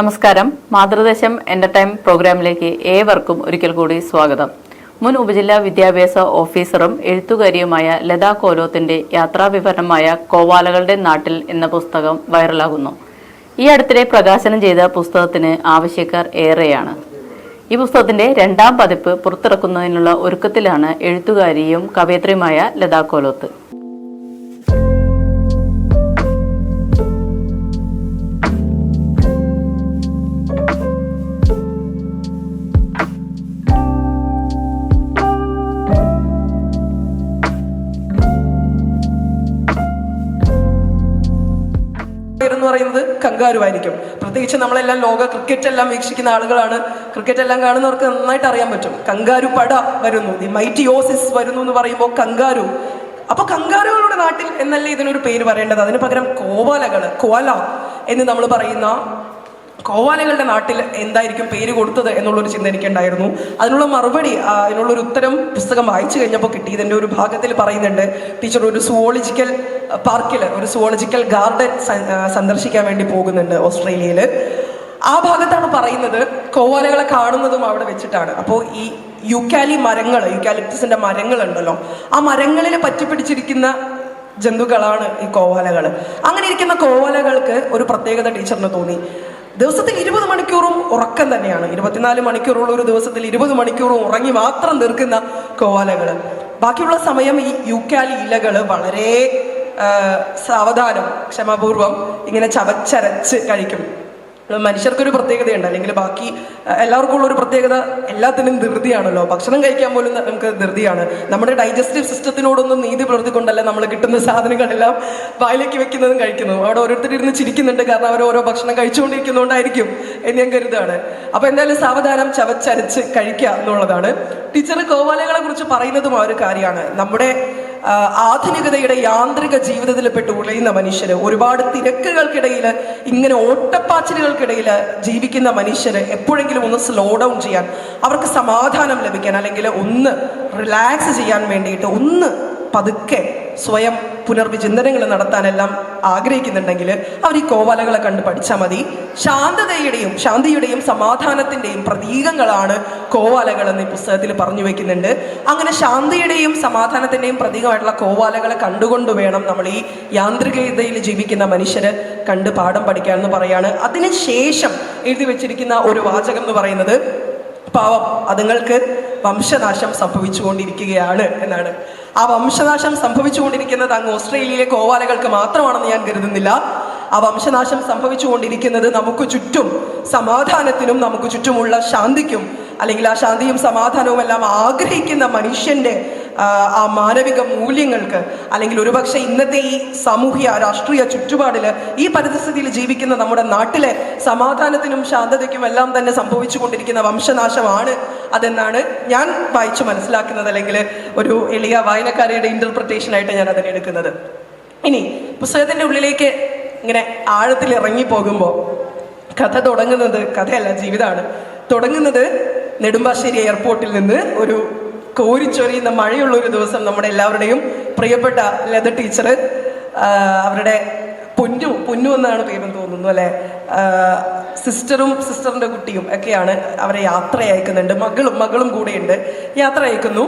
നമസ്കാരം. മാതൃദേശം എന്റർടൈൻ പ്രോഗ്രാമിലേക്ക് ഏവർക്കും ഒരിക്കൽ കൂടി സ്വാഗതം. മുൻ ഉപജില്ലാ വിദ്യാഭ്യാസ ഓഫീസറും എഴുത്തുകാരിയുമായ ലതാ കോലോത്തിന്റെ യാത്രാവിവരണമായ കോവാലകളുടെ നാട്ടിൽ എന്ന പുസ്തകം വൈറലാകുന്നു. ഈ അടുത്തിടെ പ്രകാശനം ചെയ്ത പുസ്തകത്തിന് ആവശ്യക്കാർ ഏറെയാണ്. ഈ പുസ്തകത്തിന്റെ രണ്ടാം പതിപ്പ് പുറത്തിറക്കുന്നതിനുള്ള ഒരുക്കത്തിലാണ് എഴുത്തുകാരിയും കവയത്രിയുമായ ലതാ കോലോത്ത്. കങ്കാരുവായിരിക്കും പ്രത്യേകിച്ച് നമ്മളെല്ലാം ലോക ക്രിക്കറ്റ് എല്ലാം വീക്ഷിക്കുന്ന ആളുകളാണ്. ക്രിക്കറ്റ് എല്ലാം കാണുന്നവർക്ക് നന്നായിട്ട് അറിയാൻ പറ്റും. കങ്കാരു പട വരുന്നു. ദി മൈറ്റിയോസിസ് വരുന്നു എന്ന് പറയുമ്പോൾ കങ്കാരു. അപ്പൊ കങ്കാരുകളുടെ നാട്ടിൽ എന്നല്ലേ ഇതിനൊരു പേര് പറയേണ്ടത്? അതിന് പകരം കോവാലകൾ കോല എന്ന് നമ്മൾ പറയുന്ന കോവാലകളുടെ നാട്ടിൽ എന്തായിരിക്കും പേര് കൊടുത്തത് എന്നുള്ളൊരു ചിന്ത എനിക്കുണ്ടായിരുന്നു. അതിനുള്ള മറുപടി അതിനുള്ളൊരു ഉത്തരം പുസ്തകം വായിച്ചു കഴിഞ്ഞപ്പോൾ കിട്ടി. ഇതിന്റെ ഒരു ഭാഗത്തിൽ പറയുന്നുണ്ട്. ടീച്ചർ ഒരു സുവോളജിക്കൽ പാർക്കിൽ ഒരു സുവോളജിക്കൽ ഗാർഡൻ സന്ദർശിക്കാൻ വേണ്ടി പോകുന്നുണ്ട് ഓസ്ട്രേലിയയിൽ ആ ഭാഗത്താണ് പറയുന്നത് കോവാലകളെ കാണുന്നതും അവിടെ വെച്ചിട്ടാണ്. അപ്പോൾ ഈ യുക്കാലി മരങ്ങൾ യുക്കാലിപ്റ്റസിന്റെ മരങ്ങൾ ഉണ്ടല്ലോ ആ മരങ്ങളിൽ പറ്റിപ്പിടിച്ചിരിക്കുന്ന ജന്തുക്കളാണ് ഈ കോവാലകൾ അങ്ങനെ ഇരിക്കുന്ന കോവാലകൾക്ക് ഒരു പ്രത്യേകത ടീച്ചറിന് തോന്നി. ദിവസത്തിൽ ഇരുപത് മണിക്കൂറും ഉറക്കം തന്നെയാണ്. ഇരുപത്തിനാല് മണിക്കൂറുള്ള ഒരു ദിവസത്തിൽ ഇരുപത് മണിക്കൂറും ഉറങ്ങി മാത്രം തീർക്കുന്ന കോവാലകൾ ബാക്കിയുള്ള സമയം ഈ യുക്കാലി ഇലകൾ വളരെ സാവധാനം ക്ഷമാപൂർവം ഇങ്ങനെ ചവച്ചരച്ച് കഴിക്കും. മനുഷ്യർക്കൊരു പ്രത്യേകതയുണ്ട്. അല്ലെങ്കിൽ ബാക്കി എല്ലാവർക്കും ഉള്ള ഒരു പ്രത്യേകത എല്ലാത്തിനും ധൃതിയാണല്ലോ. ഭക്ഷണം കഴിക്കാൻ പോലും നമുക്ക് ധൃതിയാണ്. നമ്മുടെ ഡൈജസ്റ്റീവ് സിസ്റ്റത്തിനോടൊന്നും നീതി പുലർത്തിക്കൊണ്ടല്ല നമ്മൾ കിട്ടുന്ന സാധനങ്ങളെല്ലാം വായിലേക്ക് വെക്കുന്നതും കഴിക്കുന്നു. അവിടെ ഓരോരുത്തർ ഇരുന്ന് ചിരിക്കുന്നുണ്ട്. കാരണം അവർ ഓരോ ഭക്ഷണം കഴിച്ചുകൊണ്ടിരിക്കുന്നതുകൊണ്ടായിരിക്കും എന്ന് ഞാൻ കരുതാണ് അപ്പൊ എന്തായാലും സാവധാനം ചവച്ചരച്ച് കഴിക്കുക എന്നുള്ളതാണ്. ടീച്ചർ കോവാലകളെ കുറിച്ച് പറയുന്നതും ആ ഒരു കാര്യമാണ്. നമ്മുടെ ആധുനികതയുടെ യാന്ത്രിക ജീവിതത്തിൽ പെട്ട് ഉളയുന്ന മനുഷ്യര് ഒരുപാട് തിരക്കുകൾക്കിടയിൽ ഇങ്ങനെ ഓട്ടപ്പാച്ചിലുകൾക്കിടയിൽ ജീവിക്കുന്ന മനുഷ്യര് എപ്പോഴെങ്കിലും ഒന്ന് സ്ലോ ഡൗൺ ചെയ്യാൻ അവർക്ക് സമാധാനം ലഭിക്കാൻ അല്ലെങ്കിൽ ഒന്ന് റിലാക്സ് ചെയ്യാൻ വേണ്ടിയിട്ട് ഒന്ന് പതുക്കെ സ്വയം പുനർവിചിന്തനങ്ങൾ നടത്താനെല്ലാം ആഗ്രഹിക്കുന്നുണ്ടെങ്കിൽ അവർ ഈ കോവാലകളെ കണ്ട് പഠിച്ചാൽ മതി. ശാന്തതയുടെയും ശാന്തിയുടെയും സമാധാനത്തിന്റെയും പ്രതീകങ്ങളാണ് കോവാലകൾ എന്ന് ഈ പുസ്തകത്തിൽ പറഞ്ഞു വെക്കുന്നുണ്ട്. അങ്ങനെ ശാന്തിയുടെയും സമാധാനത്തിന്റെയും പ്രതീകമായിട്ടുള്ള കോവാലകളെ കണ്ടുകൊണ്ട് വേണം നമ്മൾ ഈ യാന്ത്രികതയിൽ ജീവിക്കുന്ന മനുഷ്യര് കണ്ട് പാഠം പഠിക്കാൻ എന്ന് പറയാണ്. അതിനുശേഷം എഴുതി വെച്ചിരിക്കുന്ന ഒരു വാചകം എന്ന് പറയുന്നത് പാവം അതുങ്ങൾക്ക് വംശനാശം സംഭവിച്ചുകൊണ്ടിരിക്കുകയാണ് എന്നാണ്. ആ വംശനാശം സംഭവിച്ചുകൊണ്ടിരിക്കുന്നത് അങ്ങ് ഓസ്ട്രേലിയയിലെ കോവാലകൾക്ക് മാത്രമാണെന്ന് ഞാൻ കരുതുന്നില്ല. ആ വംശനാശം സംഭവിച്ചുകൊണ്ടിരിക്കുന്നത് നമുക്ക് ചുറ്റും സമാധാനത്തിനും നമുക്ക് ചുറ്റുമുള്ള ശാന്തിക്കും അല്ലെങ്കിൽ ആ ശാന്തിയും സമാധാനവും എല്ലാം ആഗ്രഹിക്കുന്ന മനുഷ്യന്റെ ആ, മാനവിക മൂല്യങ്ങൾക്ക് അല്ലെങ്കിൽ ഒരുപക്ഷെ ഇന്നത്തെ ഈ സാമൂഹ്യ രാഷ്ട്രീയ ചുറ്റുപാടിൽ ഈ പരിതസ്ഥിതിയിൽ ജീവിക്കുന്ന നമ്മുടെ നാട്ടിലെ സമാധാനത്തിനും ശാന്തതയ്ക്കും എല്ലാം തന്നെ സംഭവിച്ചുകൊണ്ടിരിക്കുന്ന വംശനാശമാണ് അതെന്നാണ് ഞാൻ വായിച്ചു മനസ്സിലാക്കുന്നത് അല്ലെങ്കിൽ ഒരു എളിയ വായനക്കാരിയുടെ ഇന്റർപ്രിട്ടേഷൻ ആയിട്ട് ഞാൻ അതിനെ എടുക്കുന്നത്. ഇനി പുസ്തകത്തിന്റെ ഉള്ളിലേക്ക് ഇങ്ങനെ ആഴത്തിൽ ഇറങ്ങി പോകുമ്പോൾ കഥ തുടങ്ങുന്നത് കഥയല്ല ജീവിതമാണ് തുടങ്ങുന്നത് നെടുമ്പാശ്ശേരി എയർപോർട്ടിൽ നിന്ന് ഒരു കോരിച്ചൊരിയുന്ന മഴയുള്ള ഒരു ദിവസം നമ്മുടെ എല്ലാവരുടെയും പ്രിയപ്പെട്ട ലത ടീച്ചർ അവരുടെ പൊന്നു പൊന്നു എന്നാണ് പേരെന്ന് തോന്നുന്നു അല്ലെ? സിസ്റ്ററും സിസ്റ്ററിന്റെ കുട്ടിയും ഒക്കെയാണ് അവരെ യാത്ര അയക്കുന്നുണ്ട്. മകളും മകളും കൂടെയുണ്ട്. യാത്ര അയക്കുന്നു.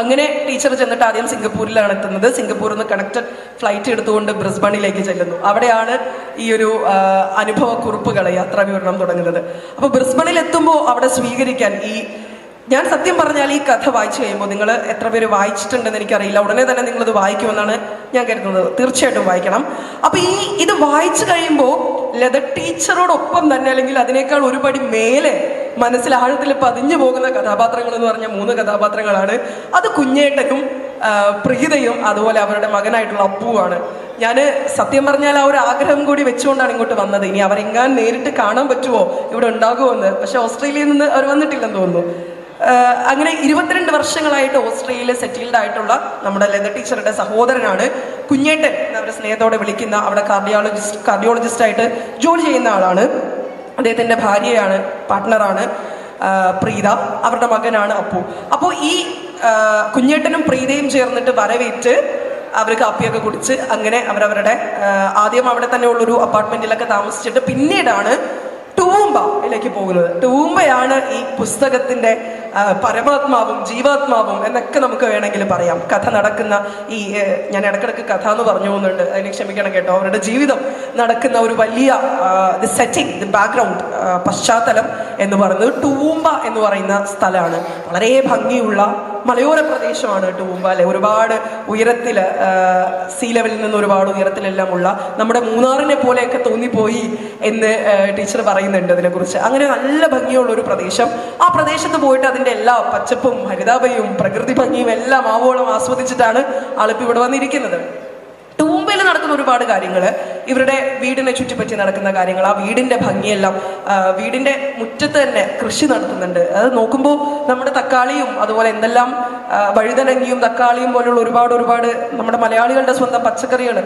അങ്ങനെ ടീച്ചർ ചെന്നിട്ട് ആദ്യം സിംഗപ്പൂരിലാണ് എത്തുന്നത്. സിംഗപ്പൂരിൽ നിന്ന് കണക്റ്റഡ് ഫ്ലൈറ്റ് എടുത്തുകൊണ്ട് ബ്രിസ്ബണിലേക്ക് ചെല്ലുന്നു. അവിടെയാണ് ഈ ഒരു അനുഭവക്കുറിപ്പുകൾ അനുഭവ യാത്രാ വിവരണം തുടങ്ങുന്നത്. അപ്പോൾ ബ്രിസ്ബണിൽ എത്തുമ്പോൾ അവിടെ സ്വീകരിക്കാൻ ഈ ഞാൻ സത്യം പറഞ്ഞാൽ ഈ കഥ വായിച്ചു കഴിയുമ്പോൾ നിങ്ങൾ എത്ര പേര് വായിച്ചിട്ടുണ്ടെന്ന് എനിക്കറിയില്ല. ഉടനെ തന്നെ നിങ്ങളത് വായിക്കുമെന്നാണ് ഞാൻ കരുതുന്നത്. തീർച്ചയായിട്ടും വായിക്കണം. അപ്പൊ ഈ ഇത് വായിച്ചു കഴിയുമ്പോൾ ലത ടീച്ചറോടൊപ്പം തന്നെ അല്ലെങ്കിൽ അതിനേക്കാൾ ഒരുപടി മേലെ മനസ്സിൽ ആഴത്തിൽ പതിഞ്ഞു പോകുന്ന കഥാപാത്രങ്ങൾ എന്ന് പറഞ്ഞ മൂന്ന് കഥാപാത്രങ്ങളാണ്. അത് കുഞ്ഞേട്ടനും പ്രീതയും അതുപോലെ അവരുടെ മകനായിട്ടുള്ള അപ്പുവാണ് ഞാൻ സത്യം പറഞ്ഞാൽ ആ ഒരു ആഗ്രഹം കൂടി വെച്ചുകൊണ്ടാണ് ഇങ്ങോട്ട് വന്നത്. ഇനി അവരെങ്ങാൻ നേരിട്ട് കാണാൻ പറ്റുമോ? ഇവിടെ ഉണ്ടാകുമോ എന്ന്. പക്ഷെ ഓസ്ട്രേലിയയിൽ നിന്ന് അവർ വന്നിട്ടില്ലെന്ന് തോന്നുന്നു. അങ്ങനെ ഇരുപത്തിരണ്ട് വർഷങ്ങളായിട്ട് ഓസ്ട്രേലിയയിൽ സെറ്റിൽഡ് ആയിട്ടുള്ള നമ്മുടെ ലത ടീച്ചറുടെ സഹോദരനാണ് കുഞ്ഞേട്ടൻ എന്നവരെ സ്നേഹത്തോടെ വിളിക്കുന്ന അവിടെ കാർഡിയോളജിസ്റ്റ് കാർഡിയോളജിസ്റ്റ് ആയിട്ട് ജോലി ചെയ്യുന്ന ആളാണ്. അദ്ദേഹത്തിന്റെ ഭാര്യയാണ് പാർട്ട്ണറാണ് പ്രീത അവരുടെ മകനാണ് അപ്പു. അപ്പോൾ ഈ കുഞ്ഞേട്ടനും പ്രീതയും ചേർന്നിട്ട് വരവേറ്റ് അവർ കാപ്പിയൊക്കെ കുടിച്ച് അങ്ങനെ അവരവരുടെ ആദ്യം അവിടെ തന്നെ ഉള്ളൊരു അപ്പാർട്ട്മെന്റിലൊക്കെ താമസിച്ചിട്ട് പിന്നീടാണ് ടൂംബയിലേക്ക് പോകുന്നത്. ടൂംബയാണ് ഈ പുസ്തകത്തിന്റെ പരമാത്മാവും ജീവാത്മാവും എന്നൊക്കെ നമുക്ക് വേണമെങ്കിൽ പറയാം. കഥ നടക്കുന്ന ഈ ഞാൻ ഇടക്കിടക്ക് കഥ എന്ന് പറഞ്ഞു പോകുന്നുണ്ട്. അതിന് ക്ഷമിക്കണം കേട്ടോ. അവരുടെ ജീവിതം നടക്കുന്ന ഒരു വലിയ ദി സെറ്റിംഗ് ദി ബാക്ക്ഗ്രൗണ്ട് പശ്ചാത്തലം എന്ന് പറയുന്നത് ടൂംബ എന്ന് പറയുന്ന സ്ഥലമാണ്. വളരെ ഭംഗിയുള്ള മലയോര പ്രദേശമാണ് ടൂമ്പ അല്ലെ ഒരുപാട് ഉയരത്തിൽ സീ ലെവലിൽ നിന്ന് ഒരുപാട് ഉയരത്തിലെല്ലാം ഉള്ള നമ്മുടെ മൂന്നാറിനെ പോലെയൊക്കെ തോന്നിപ്പോയി എന്ന് ടീച്ചർ പറയുന്നുണ്ട് അതിനെക്കുറിച്ച്. അങ്ങനെ നല്ല ഭംഗിയുള്ള ഒരു പ്രദേശം. ആ പ്രദേശത്ത് പോയിട്ട് അതിന്റെ എല്ലാ പച്ചപ്പും ഹരിതാഭയും പ്രകൃതി ഭംഗിയും എല്ലാം ആവോളം ആസ്വദിച്ചിട്ടാണ് ആളിപ്പോൾ ഇവിടെ വന്നിരിക്കുന്നത്. നടക്കുന്ന ഒരുപാട് കാര്യങ്ങൾ ഇവരുടെ വീടിനെ ചുറ്റിപ്പറ്റി നടക്കുന്ന കാര്യങ്ങൾ ആ വീടിന്റെ ഭംഗിയെല്ലാം വീടിന്റെ മുറ്റത്ത് തന്നെ കൃഷി നടത്തുന്നുണ്ട്. അത് നോക്കുമ്പോൾ നമ്മുടെ തക്കാളിയും അതുപോലെ എന്തെല്ലാം വഴുതനങ്ങിയും തക്കാളിയും പോലുള്ള ഒരുപാട് ഒരുപാട് നമ്മുടെ മലയാളികളുടെ സ്വന്തം പച്ചക്കറികൾ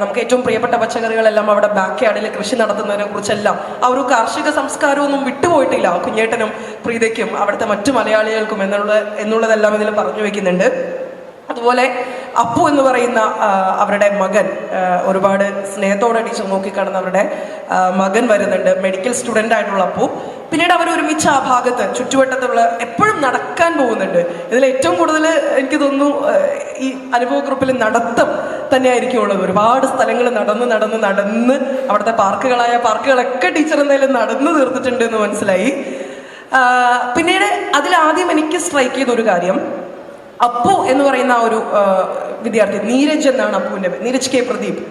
നമുക്ക് ഏറ്റവും പ്രിയപ്പെട്ട പച്ചക്കറികളെല്ലാം അവിടെ ബാക്ക് യാർഡിൽ കൃഷി നടത്തുന്നതിനെ കുറിച്ചെല്ലാം ആ ഒരു കാർഷിക സംസ്കാരമൊന്നും വിട്ടുപോയിട്ടില്ല. കുഞ്ഞേട്ടനും പ്രീതയ്ക്കും അവിടുത്തെ മറ്റു മലയാളികൾക്കും എന്നുള്ള എന്നുള്ളതെല്ലാം ഇതിൽ പറഞ്ഞു വെക്കുന്നുണ്ട്. അതുപോലെ അപ്പു എന്ന് പറയുന്ന അവരുടെ മകൻ ഒരുപാട് സ്നേഹത്തോടെ ടീച്ചർ നോക്കിക്കാണുന്ന അവരുടെ മകൻ വരുന്നുണ്ട്. മെഡിക്കൽ സ്റ്റുഡന്റ് ആയിട്ടുള്ള അപ്പു. പിന്നീട് അവർ ഒരുമിച്ച് ആ ഭാഗത്ത് ചുറ്റുവട്ടത്തുള്ള എപ്പോഴും നടക്കാൻ പോകുന്നുണ്ട്. ഇതിൽ ഏറ്റവും കൂടുതൽ എനിക്ക് തോന്നുന്നു ഈ അനുഭവ ഗ്രൂപ്പിൽ നടത്തം തന്നെയായിരിക്കും ഉള്ളത് ഒരുപാട് സ്ഥലങ്ങൾ നടന്ന് നടന്ന് നടന്ന് അവിടുത്തെ പാർക്കുകളായ പാർക്കുകളൊക്കെ ടീച്ചർ എന്തായാലും നടന്നു തീർത്തിട്ടുണ്ട് എന്ന് മനസ്സിലായി. പിന്നീട് അതിലാദ്യം എനിക്ക് സ്ട്രൈക്ക് ചെയ്ത ഒരു കാര്യം അപ്പു എന്ന് പറയുന്ന ഒരു വിദ്യാർത്ഥി നീരജ് എന്നാണ് അപ്പുവിന്റെ നീരജ് കെ പ്രദീപ്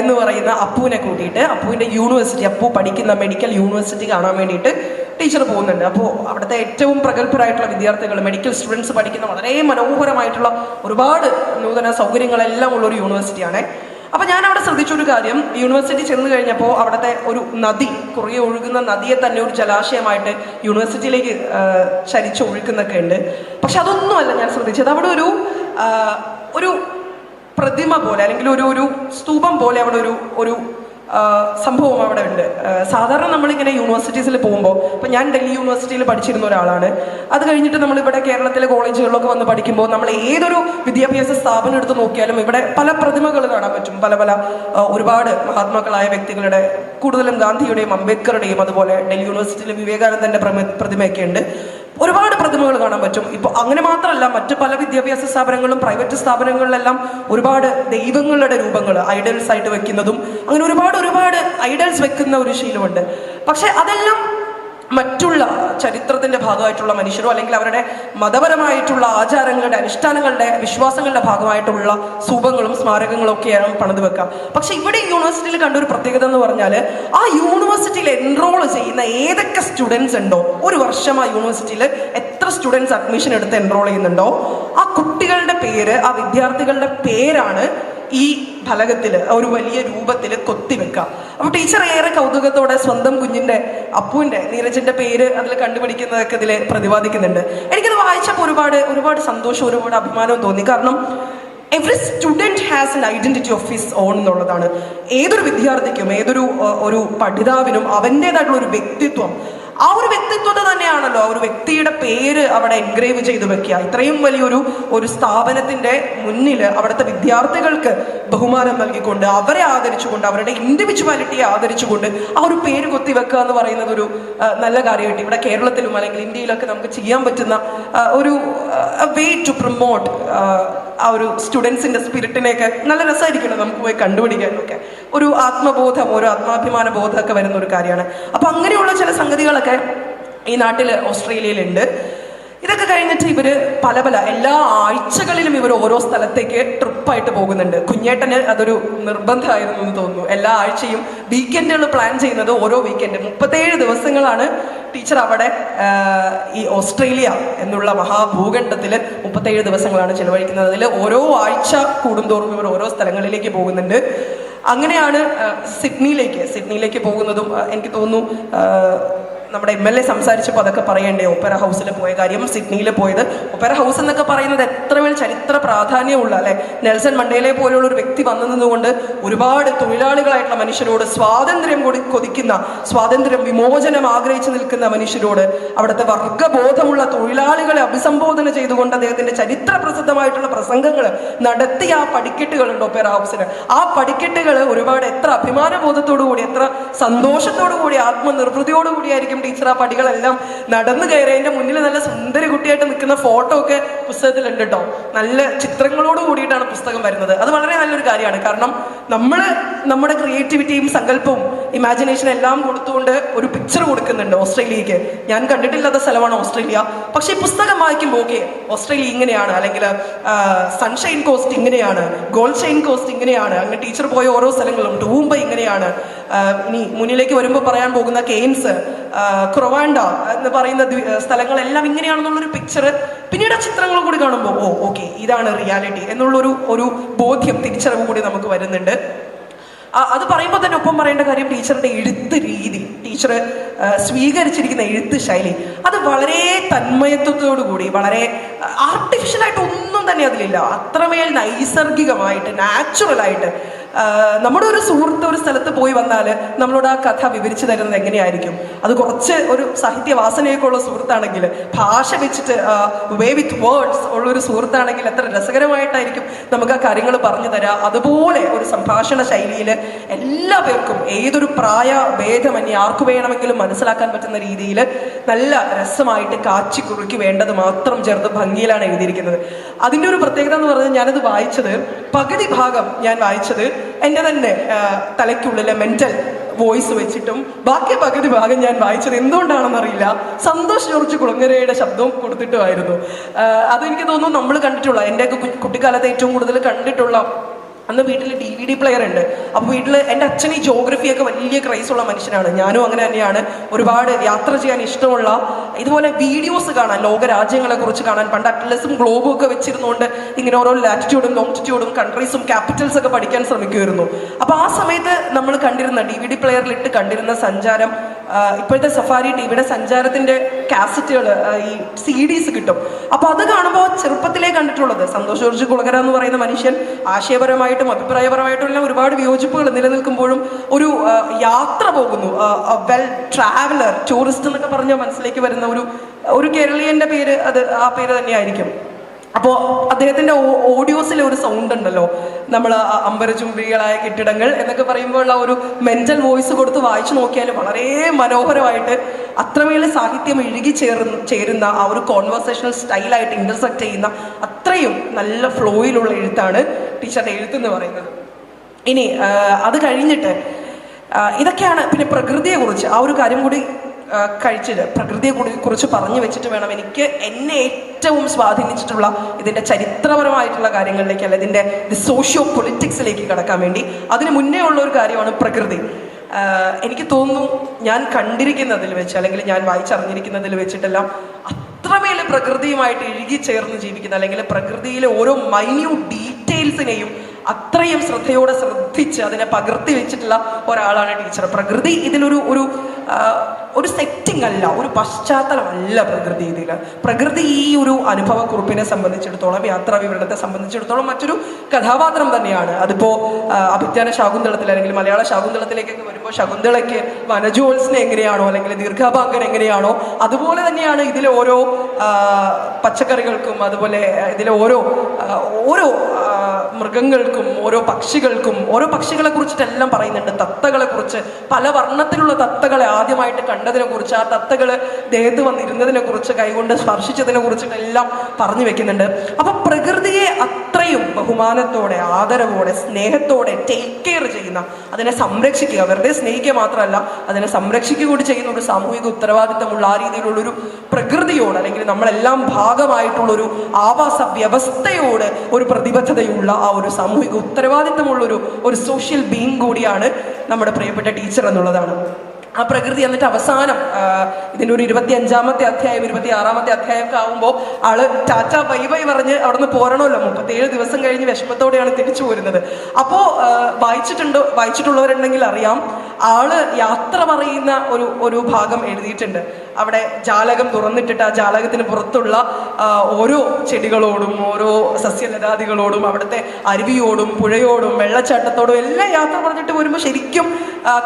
എന്ന് പറയുന്ന അപ്പുവിനെ കൂട്ടിയിട്ട് അപ്പുവിന്റെ യൂണിവേഴ്സിറ്റി അപ്പു പഠിക്കുന്ന മെഡിക്കൽ യൂണിവേഴ്സിറ്റി കാണാൻ വേണ്ടിയിട്ട് ടീച്ചർ പോകുന്നുണ്ട്. അപ്പോൾ അവിടുത്തെ ഏറ്റവും പ്രഗത്ഭരായിട്ടുള്ള വിദ്യാർത്ഥികൾ മെഡിക്കൽ സ്റ്റുഡൻസ് പഠിക്കുന്ന വളരെ മനോഹരമായിട്ടുള്ള ഒരുപാട് നൂതന സൗകര്യങ്ങളെല്ലാം ഉള്ള ഒരു യൂണിവേഴ്സിറ്റിയാണ്. അപ്പൊ ഞാൻ അവിടെ ശ്രദ്ധിച്ചൊരു കാര്യം. യൂണിവേഴ്സിറ്റി ചെന്ന് കഴിഞ്ഞപ്പോൾ അവിടുത്തെ ഒരു നദി കുറേ ഒഴുകുന്ന നദിയെ തന്നെ ഒരു ജലാശയമായിട്ട് യൂണിവേഴ്സിറ്റിയിലേക്ക് ചരിച്ച് ഒഴുക്കുന്നൊക്കെ ഉണ്ട്. പക്ഷെ അതൊന്നുമല്ല ഞാൻ ശ്രദ്ധിച്ചത്. അവിടെ ഒരു ഒരു പ്രതിമ പോലെ അല്ലെങ്കിൽ ഒരു ഒരു സ്തൂപം പോലെ അവിടെ ഒരു ഒരു സംഭവം അവിടെ ഉണ്ട്. സാധാരണ നമ്മളിങ്ങനെ യൂണിവേഴ്സിറ്റീസിൽ പോകുമ്പോൾ ഇപ്പം ഞാൻ ഡൽഹി യൂണിവേഴ്സിറ്റിയിൽ പഠിച്ചിരുന്ന ഒരാളാണ്. അത് കഴിഞ്ഞിട്ട് നമ്മൾ ഇവിടെ കേരളത്തിലെ കോളേജുകളിലൊക്കെ വന്ന് പഠിക്കുമ്പോൾ നമ്മൾ ഏതൊരു വിദ്യാഭ്യാസ സ്ഥാപനം എടുത്ത് നോക്കിയാലും ഇവിടെ പല പ്രതിമകൾ കാണാൻ പറ്റും. പല പല ഒരുപാട് മഹാത്മാക്കളായ വ്യക്തികളുടെ കൂടുതലും ഗാന്ധിയുടെയും അംബേദ്കറുടെയും അതുപോലെ ഡൽഹി യൂണിവേഴ്സിറ്റിയിലെ വിവേകാനന്ദന്റെ പ്രമ- പ്രതിമയൊക്കെ ഉണ്ട് ഒരുപാട് പ്രതിമകൾ കാണാൻ പറ്റും. ഇപ്പോൾ അങ്ങനെ മാത്രമല്ല മറ്റ് പല വിദ്യാഭ്യാസ സ്ഥാപനങ്ങളിലും പ്രൈവറ്റ് സ്ഥാപനങ്ങളിലെല്ലാം ഒരുപാട് ദൈവങ്ങളുടെ രൂപങ്ങൾ ഐഡൽസ് ആയിട്ട് വെക്കുന്നതും അങ്ങനെ ഒരുപാട് ഒരുപാട് ഐഡൽസ് വെക്കുന്ന ഒരു ശീലമുണ്ട്. പക്ഷെ അതെല്ലാം മറ്റുള്ള ചരിത്രത്തിന്റെ ഭാഗമായിട്ടുള്ള മനുഷ്യരോ അല്ലെങ്കിൽ അവരുടെ മതപരമായിട്ടുള്ള ആചാരങ്ങളുടെ അനുഷ്ഠാനങ്ങളുടെ വിശ്വാസങ്ങളുടെ ഭാഗമായിട്ടുള്ള സ്തൂപങ്ങളും സ്മാരകങ്ങളും ഒക്കെയാണ് പണിത് വെക്കുക. പക്ഷെ ഇവിടെ യൂണിവേഴ്സിറ്റിയിൽ കണ്ട ഒരു പ്രത്യേകത എന്ന് പറഞ്ഞാൽ ആ യൂണിവേഴ്സിറ്റിയിൽ എൻറോൾ ചെയ്യുന്ന ഏതൊക്കെ സ്റ്റുഡൻസ് ഉണ്ടോ ഒരു വർഷം ആ യൂണിവേഴ്സിറ്റിയിൽ എത്ര സ്റ്റുഡൻസ് അഡ്മിഷൻ എടുത്ത് എൻറോൾ ചെയ്യുന്നുണ്ടോ ആ കുട്ടികളുടെ പേര് ആ വിദ്യാർത്ഥികളുടെ പേരാണ് ഈ ഫലകത്തിൽ ഒരു വലിയ രൂപത്തിൽ കൊത്തിവെക്കാം അപ്പോൾ ടീച്ചർ ഏറെ കൗതുകത്തോടെ സ്വന്തം കുഞ്ഞിന്റെ അപ്പുവിന്റെ നീരജിന്റെ പേര് അതിൽ കണ്ടുപിടിക്കുന്നതൊക്കെ ഇതിൽ പ്രതിപാദിക്കുന്നുണ്ട്. എനിക്കത് വായിച്ചപ്പോൾ ഒരുപാട് ഒരുപാട് സന്തോഷം ഒരുപാട് അഭിമാനവും തോന്നി. കാരണം every student has an identity of his own എന്നുള്ളതാണ്. ഏതൊരു വിദ്യാർത്ഥിക്കും ഏതൊരു ഒരു പഠിതാവിനും അവന്റേതായിട്ടുള്ള ഒരു വ്യക്തിത്വം ആ ഒരു വ്യക്തിത്വത്തെ തന്നെയാണല്ലോ. ആ ഒരു വ്യക്തിയുടെ പേര് അവിടെ എൻഗ്രേവ് ചെയ്ത് വെക്കുക. ഇത്രയും വലിയൊരു ഒരു സ്ഥാപനത്തിന്റെ മുന്നിൽ അവിടുത്തെ വിദ്യാർത്ഥികൾക്ക് ബഹുമാനം നൽകിക്കൊണ്ട് അവരെ ആദരിച്ചുകൊണ്ട് അവരുടെ ഇൻഡിവിജ്വാലിറ്റിയെ ആദരിച്ചുകൊണ്ട് ആ ഒരു പേര് കൊത്തി വെക്കുക എന്ന് പറയുന്നത് ഒരു നല്ല കാര്യമായിട്ട് ഇവിടെ കേരളത്തിലും അല്ലെങ്കിൽ ഇന്ത്യയിലൊക്കെ നമുക്ക് ചെയ്യാൻ പറ്റുന്ന ഒരു വേ ടു പ്രൊമോട്ട് ആ ഒരു സ്റ്റുഡൻസിന്റെ സ്പിരിറ്റിനെയൊക്കെ നല്ല രസമായിരിക്കണം നമുക്ക് പോയി കണ്ടുപിടിക്കാനൊക്കെ. ഒരു ആത്മബോധം ഒരു ആത്മാഭിമാന ബോധമൊക്കെ വരുന്ന ഒരു കാര്യമാണ്. അപ്പൊ അങ്ങനെയുള്ള ചില സംഗതികളൊക്കെ ഈ നാട്ടിൽ ഓസ്ട്രേലിയയിലുണ്ട്. ഇതൊക്കെ കഴിഞ്ഞിട്ട് ഇവർ പല പല എല്ലാ ആഴ്ചകളിലും ഇവർ ഓരോ സ്ഥലത്തേക്ക് ട്രിപ്പായിട്ട് പോകുന്നുണ്ട്. കുഞ്ഞേട്ടന് അതൊരു നിർബന്ധമായിരുന്നു എന്ന് തോന്നുന്നു. എല്ലാ ആഴ്ചയും വീക്കെൻഡുകൾ പ്ലാൻ ചെയ്യുന്നത് ഓരോ വീക്കെൻഡ് മുപ്പത്തേഴ് ദിവസങ്ങളാണ് ടീച്ചർ അവിടെ ഈ ഓസ്ട്രേലിയ എന്നുള്ള മഹാഭൂഖണ്ഡത്തിൽ മുപ്പത്തേഴ് ദിവസങ്ങളാണ് ചിലവഴിക്കുന്നത്. അതിൽ ഓരോ ആഴ്ച കൂടുന്തോറും ഇവർ ഓരോ സ്ഥലങ്ങളിലേക്ക് പോകുന്നുണ്ട്. അങ്ങനെയാണ് സിഡ്നിയിലേക്ക്. സിഡ്നിയിലേക്ക് പോകുന്നതും എനിക്ക് തോന്നുന്നു നമ്മുടെ എം എൽ എ സംസാരിച്ചപ്പോൾ അതൊക്കെ പറയണ്ടേ? ഒപ്പര ഹൗസിൽ പോയ കാര്യം സിഡ്നിയിൽ പോയത്. ഒപ്പര ഹൗസ് എന്നൊക്കെ പറയുന്നത് എത്ര എത്രമേൽ ചരിത്ര പ്രാധാന്യമുള്ള അല്ലെ? നെൽസൺ മണ്ടേലെ പോലെയുള്ള ഒരു വ്യക്തി വന്നു നിന്നുകൊണ്ട് ഒരുപാട് തൊഴിലാളികളായിട്ടുള്ള മനുഷ്യരോട് സ്വാതന്ത്ര്യം കൊടി കൊതിക്കുന്ന സ്വാതന്ത്ര്യം വിമോചനം ആഗ്രഹിച്ചു നിൽക്കുന്ന മനുഷ്യരോട് അവിടുത്തെ വർഗബോധമുള്ള തൊഴിലാളികളെ അഭിസംബോധന ചെയ്തുകൊണ്ട് അദ്ദേഹത്തിന്റെ ചരിത്ര പ്രസിദ്ധമായിട്ടുള്ള പ്രസംഗങ്ങൾ നടത്തിയ ആ പടിക്കെട്ടുകളുണ്ട് ഒപ്പേറ ഹൗസിന് ആ പടിക്കെട്ടുകൾ ഒരുപാട് എത്ര അഭിമാനബോധത്തോടു കൂടി എത്ര സന്തോഷത്തോടു കൂടി ആത്മനിർവൃതിയോടു കൂടിയായിരിക്കും ടീച്ചർ. ആ പടികളെല്ലാം നടന്നു കയറി കയറിയതിന്റെ മുന്നിൽ നല്ല സുന്ദര കുട്ടിയായിട്ട് നിൽക്കുന്ന ഫോട്ടോ ഒക്കെ പുസ്തകത്തിലുണ്ട് കേട്ടോ നല്ല ചിത്രങ്ങളോട് കൂടിയിട്ടാണ് പുസ്തകം വരുന്നത്. അത് വളരെ നല്ലൊരു കാര്യമാണ്. കാരണം നമ്മൾ നമ്മുടെ ക്രിയേറ്റിവിറ്റിയും സങ്കല്പവും ഇമാജിനേഷൻ എല്ലാം കൊടുത്തുകൊണ്ട് ഒരു പിക്ചർ കൊടുക്കുന്നുണ്ട് ഓസ്ട്രേലിയക്ക്. ഞാൻ കണ്ടിട്ടില്ലാത്ത സ്ഥലമാണ് ഓസ്ട്രേലിയ. പക്ഷേ പുസ്തകം വായിക്കുമ്പോൾ ഓക്കെ ഓസ്ട്രേലിയ ഇങ്ങനെയാണ്. അല്ലെങ്കിൽ സൺഷൈൻ കോസ്റ്റ് ഇങ്ങനെയാണ്. ഗോൾഡ് ഷൈൻ കോസ്റ്റ് ഇങ്ങനെയാണ്. അങ്ങനെ ടീച്ചർ പോയ ഓരോ സ്ഥലങ്ങളും. ടൂമ്പ ഇങ്ങനെയാണ്. ഇനി മുന്നിലേക്ക് വരുമ്പോൾ പറയാൻ പോകുന്ന കെയിൻസ് ക്രൊവാൻഡ എന്ന് പറയുന്ന സ്ഥലങ്ങളെല്ലാം ഇങ്ങനെയാണെന്നുള്ളൊരു പിക്ചർ പിന്നീട് ആ ചിത്രങ്ങൾ കൂടി കാണുമ്പോൾ ഓ ഓക്കെ ഇതാണ് റിയാലിറ്റി എന്നുള്ളൊരു ഒരു ബോധ്യം തിരിച്ചറിവ് കൂടി നമുക്ക് വരുന്നുണ്ട്. അത് പറയുമ്പോൾ തന്നെ ഒപ്പം പറയേണ്ട കാര്യം ടീച്ചറുടെ എഴുത്ത് രീതി. ടീച്ചർ സ്വീകരിച്ചിരിക്കുന്ന എഴുത്ത് ശൈലി. അത് വളരെ തന്മയത്വത്തോടു കൂടി വളരെ ആർട്ടിഫിഷ്യലായിട്ട് ഒന്നും തന്നെ അതിലില്ല. അത്രമേൽ നൈസർഗികമായിട്ട് നാച്ചുറലായിട്ട് നമ്മുടെ ഒരു സുഹൃത്ത് ഒരു സ്ഥലത്ത് പോയി വന്നാൽ നമ്മളോട് ആ കഥ വിവരിച്ചു തരുന്നത് എങ്ങനെയായിരിക്കും? അത് കുറച്ച് ഒരു സാഹിത്യവാസനയൊക്കെ ഉള്ള സുഹൃത്താണെങ്കിൽ ഭാഷ വെച്ചിട്ട് വേ വിത്ത് വേർഡ്സ് ഉള്ളൊരു സുഹൃത്താണെങ്കിൽ എത്ര രസകരമായിട്ടായിരിക്കും നമുക്ക് ആ കാര്യങ്ങൾ പറഞ്ഞു തരാം. അതുപോലെ ഒരു സംഭാഷണ ശൈലിയിൽ എല്ലാ പേർക്കും ഏതൊരു പ്രായ ഭേദമന്യേ ആർക്ക് വേണമെങ്കിലും മനസ്സിലാക്കാൻ പറ്റുന്ന രീതിയിൽ നല്ല രസമായിട്ട് കാച്ചി കുറുക്കി വേണ്ടത് മാത്രം ചേർത്ത് ഭംഗിയിലാണ് എഴുതിയിരിക്കുന്നത്. അതിന്റെ ഒരു പ്രത്യേകത എന്ന് പറഞ്ഞാൽ ഞാനത് വായിച്ചത് പകുതി ഭാഗം ഞാൻ വായിച്ചത് എന്റെ തന്നെ തലയ്ക്കുള്ളിലെ മെന്റൽ വോയിസ് വെച്ചിട്ടും ബാക്കി പകുതി ഭാഗം ഞാൻ വായിച്ചത് എന്തുകൊണ്ടാണെന്നറിയില്ല. സന്തോഷ് ജോർജ് കുളങ്ങരയുടെ ശബ്ദവും കൊടുത്തിട്ടുമായിരുന്നു. അതെനിക്ക് തോന്നുന്നു നമ്മൾ കണ്ടിട്ടുള്ള എന്റെയൊക്കെ കുട്ടിക്കാലത്ത് ഏറ്റവും കൂടുതൽ കണ്ടിട്ടുള്ള അന്ന് വീട്ടിൽ ഡി വി ഡി പ്ലെയർ ഉണ്ട്. അപ്പോൾ വീട്ടിൽ എന്റെ അച്ഛൻ ഈ ജോഗ്രഫിയൊക്കെ വലിയ ക്രൈസ് ഉള്ള മനുഷ്യനാണ്. ഞാനും അങ്ങനെ തന്നെയാണ്. ഒരുപാട് യാത്ര ചെയ്യാൻ ഇഷ്ടമുള്ള ഇതുപോലെ വീഡിയോസ് കാണാൻ ലോക രാജ്യങ്ങളെ കുറിച്ച് കാണാൻ. പണ്ട് അറ്റ്ലസും ഗ്ലോബും ഒക്കെ വെച്ചിരുന്നുകൊണ്ട് ഇങ്ങനെ ഓരോ ലാറ്റിറ്റ്യൂഡും ലോങ്റ്റിറ്റ്യൂഡും കൺട്രീസും ക്യാപിറ്റൽസ് ഒക്കെ പഠിക്കാൻ ശ്രമിക്കുമായിരുന്നു. അപ്പോൾ ആ സമയത്ത് നമ്മൾ കണ്ടിരുന്ന ഡി വി ഡി പ്ലെയറിലിട്ട് കണ്ടിരുന്ന സഞ്ചാരം ഇപ്പോഴത്തെ സഫാരി ടിവിയുടെ സഞ്ചാരത്തിന്റെ കാസറ്റുകൾ ഈ സി ഡീസ് കിട്ടും. അപ്പൊ അത് കാണുമ്പോൾ ചെറുപ്പത്തിലേ കണ്ടിട്ടുള്ളത്. സന്തോഷ് ജോർജ് കുളകര എന്ന് പറയുന്ന മനുഷ്യൻ ആശയപരമായിട്ടും അഭിപ്രായപരമായിട്ടും എല്ലാം ഒരുപാട് വിയോജിപ്പുകൾ നിലനിൽക്കുമ്പോഴും ഒരു യാത്ര പോകുന്നു. വെൽ ട്രാവലർ ടൂറിസ്റ്റ് എന്നൊക്കെ പറഞ്ഞ മനസ്സിലേക്ക് വരുന്ന ഒരു ഒരു കേരളീയന്റെ പേര് അത് ആ പേര് തന്നെയായിരിക്കും. അപ്പോൾ അദ്ദേഹത്തിന്റെ ഓഡിയോസിലെ ഒരു സൗണ്ട് ഉണ്ടല്ലോ. നമ്മൾ അമ്പരചുംബികളായ കെട്ടിടങ്ങൾ എന്നൊക്കെ പറയുമ്പോൾ ഉള്ള ഒരു മെന്റൽ വോയിസ് കൊടുത്ത് വായിച്ചു നോക്കിയാൽ വളരെ മനോഹരമായിട്ട് അത്രമേൽ സാഹിത്യം ഇഴുകി ചേർന്ന് ചേരുന്ന ആ ഒരു കോൺവെർസേഷണൽ സ്റ്റൈലായിട്ട് ഇന്റർസെക്ട് ചെയ്യുന്ന അത്രയും നല്ല ഫ്ലോയിലുള്ള എഴുത്താണ് ടീച്ചറുടെ എഴുത്തെന്ന് പറയുന്നത്. ഇനി അത് കഴിഞ്ഞിട്ട് ഇതൊക്കെയാണ് പിന്നെ പ്രകൃതിയെ കുറിച്ച് ആ ഒരു കാര്യം കൂടി കഴിച്ചിട്ട് പ്രകൃതിയെ കുറിച്ച് പറഞ്ഞു വെച്ചിട്ട് വേണം എനിക്ക് എന്നെ ഏറ്റവും സ്വാധീനിച്ചിട്ടുള്ള ഇതിന്റെ ചരിത്രപരമായിട്ടുള്ള കാര്യങ്ങളിലേക്ക് അല്ല ഇതിന്റെ സോഷ്യോ പൊളിറ്റിക്സിലേക്ക് കടക്കാൻ വേണ്ടി. അതിന് മുന്നേ ഉള്ള ഒരു കാര്യമാണ് പ്രകൃതി. എനിക്ക് തോന്നുന്നു ഞാൻ കണ്ടിരിക്കുന്നതിൽ വെച്ച് അല്ലെങ്കിൽ ഞാൻ വായിച്ചറിഞ്ഞിരിക്കുന്നതിൽ വെച്ചിട്ടെല്ലാം അത്രമേൽ പ്രകൃതിയുമായിട്ട് ഇഴുകി ചേർന്ന് ജീവിക്കുന്ന അല്ലെങ്കിൽ പ്രകൃതിയിലെ ഓരോ മൈന്യൂട്ട് ഡീറ്റെയിൽസിനെയും അത്രയും ശ്രദ്ധയോടെ ശ്രദ്ധിച്ച് അതിനെ പകർത്തി വെച്ചിട്ടുള്ള ഒരാളാണ് ടീച്ചർ. പ്രകൃതി ഇതിലൊരു ഒരു ഒരു സെറ്റിംഗ് അല്ല ഒരു പശ്ചാത്തലമല്ല പ്രകൃതി ഇതിൽ പ്രകൃതി ഈ ഒരു അനുഭവക്കുറിപ്പിനെ സംബന്ധിച്ചിടത്തോളം യാത്രാ വിവരണത്തെ സംബന്ധിച്ചിടത്തോളം മറ്റൊരു കഥാപാത്രം തന്നെയാണ്. അതിപ്പോ അഭിജ്ഞാന ശാകുന്തളത്തിൽ അല്ലെങ്കിൽ മലയാള ശാകുന്തളത്തിലേക്കൊക്കെ വരുമ്പോൾ ശകുന്തളയ്ക്ക് വനജോത്സിനെ എങ്ങനെയാണോ അല്ലെങ്കിൽ ദീർഘാഭാങ്കൻ എങ്ങനെയാണോ അതുപോലെ തന്നെയാണ് ഇതിലെ ഓരോ പച്ചക്കറികൾക്കും അതുപോലെ ഇതിലെ ഓരോ ഓരോ മൃഗങ്ങൾക്കും ഓരോ പക്ഷികൾക്കും ഓരോ പക്ഷികളെ കുറിച്ചിട്ടെല്ലാം പറയുന്നുണ്ട്. തത്തകളെ കുറിച്ച് പല വർണത്തിലുള്ള തത്തകളെ ആദ്യമായിട്ട് കണ്ടതിനെ കുറിച്ച് ആ തത്തകൾ ദേഹത്ത് വന്നിരുന്നതിനെ കുറിച്ച് കൈകൊണ്ട് സ്പർശിച്ചതിനെ കുറിച്ചിട്ടെല്ലാം പറഞ്ഞു വെക്കുന്നുണ്ട്. അപ്പൊ പ്രകൃതിയെ അത്രയും ബഹുമാനത്തോടെ ആദരവോടെ സ്നേഹത്തോടെ ടേക്ക് കെയർ ചെയ്യുന്ന അതിനെ സംരക്ഷിക്കുക. വെറുതെ സ്നേഹിക്കുക മാത്രമല്ല അതിനെ സംരക്ഷിക്കുക കൂടി ചെയ്യുന്ന ഒരു സാമൂഹിക ഉത്തരവാദിത്തമുള്ള ആ രീതിയിലുള്ള ഒരു പ്രകൃതിയോട് അല്ലെങ്കിൽ നമ്മളെല്ലാം ഭാഗമായിട്ടുള്ള ഒരു ആവാസ വ്യവസ്ഥയോട് ഒരു പ്രതിബദ്ധതയുള്ള ആ ഒരു സാമൂഹിക ഉത്തരവാദിത്തമുള്ള ഒരു ഒരു സോഷ്യൽ ബീങ് കൂടിയാണ് നമ്മുടെ പ്രിയപ്പെട്ട ടീച്ചർ എന്നുള്ളതാണ്. ആ പ്രകൃതി എന്നിട്ട് അവസാനം ഇതിന്റെ ഒരു ഇരുപത്തി അഞ്ചാമത്തെ അധ്യായം ഇരുപത്തി ആറാമത്തെ അധ്യായം ഒക്കെ ആവുമ്പോൾ ആൾ ടാറ്റ ബൈ ബൈ പറഞ്ഞ് അവിടെ നിന്ന് പോരണമല്ലോ മുപ്പത്തേഴ് ദിവസം കഴിഞ്ഞ് വിഷമത്തോടെയാണ് തിരിച്ചു പോരുന്നത്. അപ്പോ ആ, വായിച്ചിട്ടുണ്ടോ വായിച്ചിട്ടുള്ളവരുണ്ടെങ്കിൽ അറിയാം ആൾ യാത്ര പറയുന്ന ഒരു ഒരു ഭാഗം എഴുതിയിട്ടുണ്ട്. അവിടെ ജാലകം തുറന്നിട്ടിട്ട് ആ ജാലകത്തിന് പുറത്തുള്ള ഓരോ ചെടികളോടും ഓരോ സസ്യലതാദികളോടും അവിടുത്തെ അരുവിയോടും പുഴയോടും വെള്ളച്ചാട്ടത്തോടും എല്ലാം യാത്ര പറഞ്ഞിട്ട് വരുമ്പോൾ ശരിക്കും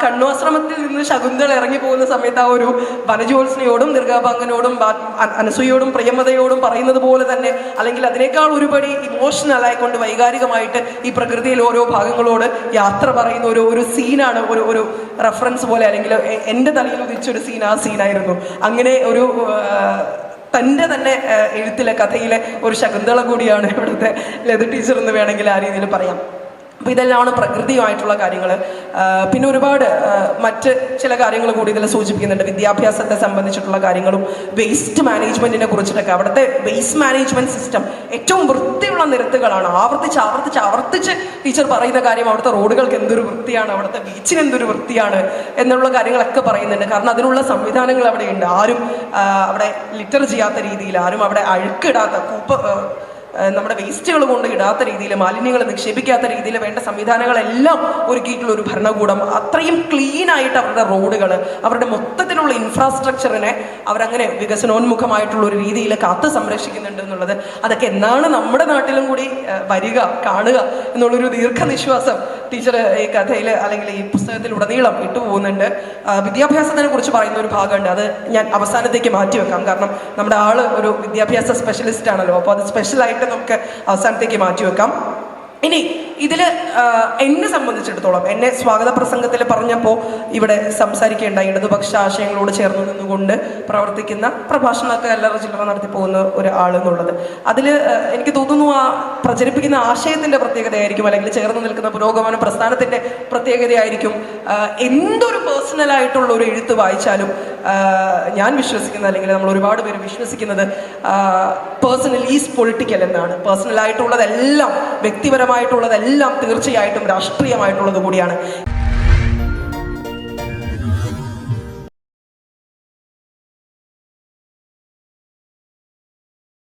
കണ്ണുവാശ്രമത്തിൽ നിന്ന് ശകുന്തള ഇറങ്ങി പോകുന്ന സമയത്ത് ആ ഒരു വനജോത്സനയോടും ദീർഘാഭാങ്കനോടും അനസൂയോടും പ്രിയമതയോടും പറയുന്നത് പോലെ തന്നെ അല്ലെങ്കിൽ അതിനേക്കാൾ ഒരുപടി ഇമോഷണൽ ആയിക്കൊണ്ട് വൈകാരികമായിട്ട് ഈ പ്രകൃതിയിൽ ഓരോ ഭാഗങ്ങളോട് യാത്ര പറയുന്ന ഒരു ഒരു സീനാണ് ഒരു ഒരു റെഫറൻസ് പോലെ അല്ലെങ്കിൽ എന്റെ തലയിൽ ഉദിച്ചൊരു സീൻ ആ സീനായിരുന്നു അങ്ങനെ ഒരു തന്റെ തന്നെ എഴുത്തിലെ കഥയിലെ ഒരു ശകുന്തള കൂടിയാണ് ഇവിടുത്തെ ലത ടീച്ചർ എന്ന് വേണമെങ്കിൽ ആ രീതിയിൽ പറയാം. അപ്പോൾ ഇതെല്ലാമാണ് പ്രകൃതിയുമായിട്ടുള്ള കാര്യങ്ങൾ പിന്നെ ഒരുപാട് മറ്റ് ചില കാര്യങ്ങൾ കൂടി ഇതിൽ സൂചിപ്പിക്കുന്നുണ്ട്. വിദ്യാഭ്യാസത്തെ സംബന്ധിച്ചിട്ടുള്ള കാര്യങ്ങളും വേസ്റ്റ് മാനേജ്മെന്റിനെ കുറിച്ചിട്ടൊക്കെ. അവിടുത്തെ വേസ്റ്റ് മാനേജ്മെന്റ് സിസ്റ്റം ഏറ്റവും വൃത്തിയുള്ള നിരത്തുകളാണ്. ആവർത്തിച്ച് ആവർത്തിച്ച് ആവർത്തിച്ച് ടീച്ചർ പറയുന്ന കാര്യം അവിടുത്തെ റോഡുകൾക്ക് എന്തൊരു വൃത്തിയാണ് അവിടുത്തെ ബീച്ചിന് എന്തൊരു വൃത്തിയാണ് എന്നുള്ള കാര്യങ്ങളൊക്കെ പറയുന്നുണ്ട്. കാരണം അതിനുള്ള സംവിധാനങ്ങൾ അവിടെ ഉണ്ട് ആരും അവിടെ ലിറ്റർ ചെയ്യാത്ത രീതിയിൽ ആരും അവിടെ അഴുക്കിടാത്ത കൂപ്പ നമ്മുടെ വേസ്റ്റുകൾ കൊണ്ട് ഇടാത്ത രീതിയിൽ മാലിന്യങ്ങൾ നിക്ഷേപിക്കാത്ത രീതിയിൽ വേണ്ട സംവിധാനങ്ങളെല്ലാം ഒരുക്കിയിട്ടുള്ള ഒരു ഭരണകൂടം. അത്രയും ക്ലീൻ ആയിട്ട് അവരുടെ റോഡുകൾ അവരുടെ മൊത്തത്തിലുള്ള ഇൻഫ്രാസ്ട്രക്ചറിനെ അവരങ്ങനെ വികസനോന്മുഖമായിട്ടുള്ള ഒരു രീതിയിൽ കാത്തു സംരക്ഷിക്കുന്നുണ്ട് എന്നുള്ളത്. അതൊക്കെ എന്നാണ് നമ്മുടെ നാട്ടിലും കൂടി വരിക കാണുക എന്നുള്ളൊരു ദീർഘനിശ്വാസം ടീച്ചർ ഈ കഥയിൽ അല്ലെങ്കിൽ ഈ പുസ്തകത്തിൽ ഉടനീളം ഇട്ടു പോകുന്നുണ്ട്. ആ, വിദ്യാഭ്യാസത്തിനെ കുറിച്ച് പറയുന്ന ഒരു ഭാഗമുണ്ട്. അത് ഞാൻ അവസാനത്തേക്ക് മാറ്റി വെക്കാം കാരണം നമ്മുടെ ആൾ ഒരു വിദ്യാഭ്യാസ സ്പെഷ്യലിസ്റ്റ് ആണല്ലോ. അപ്പോൾ അത് സ്പെഷ്യലായിട്ട് നമുക്ക് അവസാനത്തേക്ക് മാറ്റി വെക്കാം ഇനി ഇതിൽ ആ, എന്നെ സംബന്ധിച്ചിടത്തോളം എന്നെ സ്വാഗത പ്രസംഗത്തിൽ പറഞ്ഞപ്പോൾ ഇവിടെ സംസാരിക്കേണ്ട ഇടതുപക്ഷ ആശയങ്ങളോട് ചേർന്ന് നിന്നുകൊണ്ട് പ്രവർത്തിക്കുന്ന പ്രഭാഷണമൊക്കെ അല്ലറ ചില്ലറ നടത്തി പോകുന്ന ഒരാൾ എന്നുള്ളത്. അതിൽ എനിക്ക് തോന്നുന്നു ആ പ്രചരിപ്പിക്കുന്ന ആശയത്തിന്റെ പ്രത്യേകതയായിരിക്കും അല്ലെങ്കിൽ ചേർന്ന് നിൽക്കുന്ന പുരോഗമന പ്രസ്ഥാനത്തിന്റെ പ്രത്യേകതയായിരിക്കും. എന്തൊരു പേഴ്സണലായിട്ടുള്ള ഒരു എഴുത്ത് വായിച്ചാലും ഞാൻ വിശ്വസിക്കുന്നത് അല്ലെങ്കിൽ നമ്മൾ ഒരുപാട് പേര് വിശ്വസിക്കുന്നത് പേഴ്സണൽ ഈസ് പൊളിറ്റിക്കൽ എന്നാണ്. പേഴ്സണൽ ആയിട്ടുള്ളതെല്ലാം വ്യക്തിപരമായിട്ടുള്ളതെല്ലാം തീർച്ചയായിട്ടും രാഷ്ട്രീയമായിട്ടുള്ളത് കൂടിയാണ്.